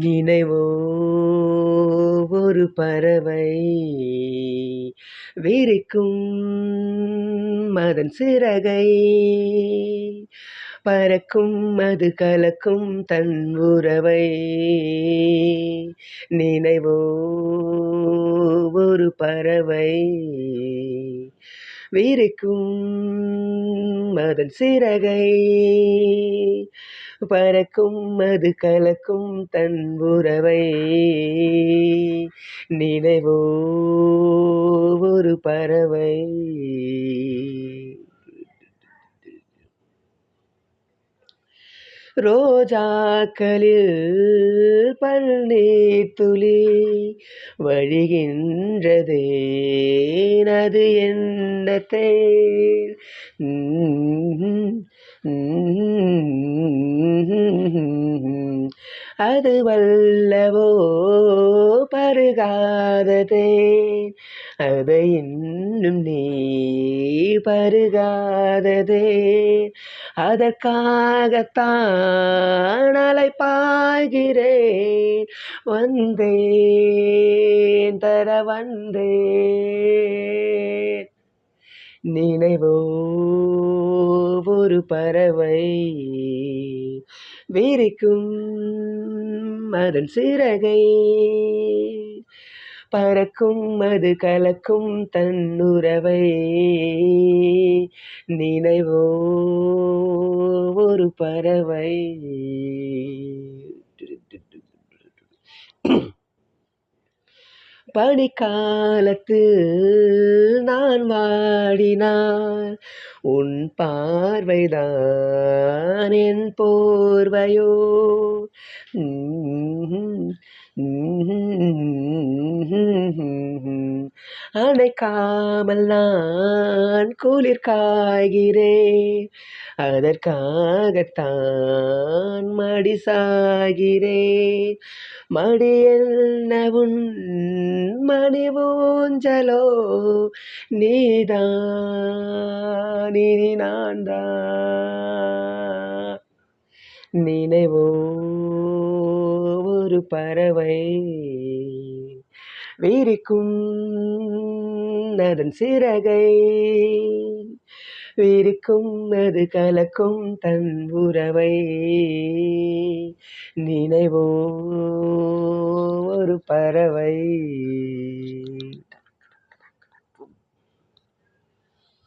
நினைவோ ஒரு பறவை. விரிக்கும் அதன் சிறகை. பறக்கும் அது கலக்கும் தன் உறவை. நினைவோ ஒரு பறவை. விரிக்கும் அதன் சிறகை. பறக்கும் அது கலக்கும் தன் உறவை நினைவோ ஒரு பறவை. ரோஜாக்களில் பன்னீர் துளி வழிகின்றதே அது என்னத்தை அது வல்லவோ பருகாததே. அதை இன்னும் நீ பருகாததே. அதற்காகத்தான் அலைப்பாய்கிறேன். வந்தேன் தர வந்தேன். நினைவோ ஒரு பறவை. விரிக்கும் அதன் சிறகை. பறக்கும் அது கலக்கும் தன்னுறவை. நினைவோ ஒரு பறவை. பனிக்காலத்து நான் வாடினார். உன் பார்வைதான் என் போர்வையோ அணைக்காமல் நான் குளிர் காய்கிறேன். அதற்காகத்தான் மடி சாகிறேன். மடி என்ன உன் மணி ஊஞ்சலோ? நீதான் இனி நான் தான் நினைவோ ஒரு பறவை விரிக்கும் அதன் சிறகை. விரிக்கும் அது கலக்கும் தன் உறவை. நினைவோ ஒரு பறவை.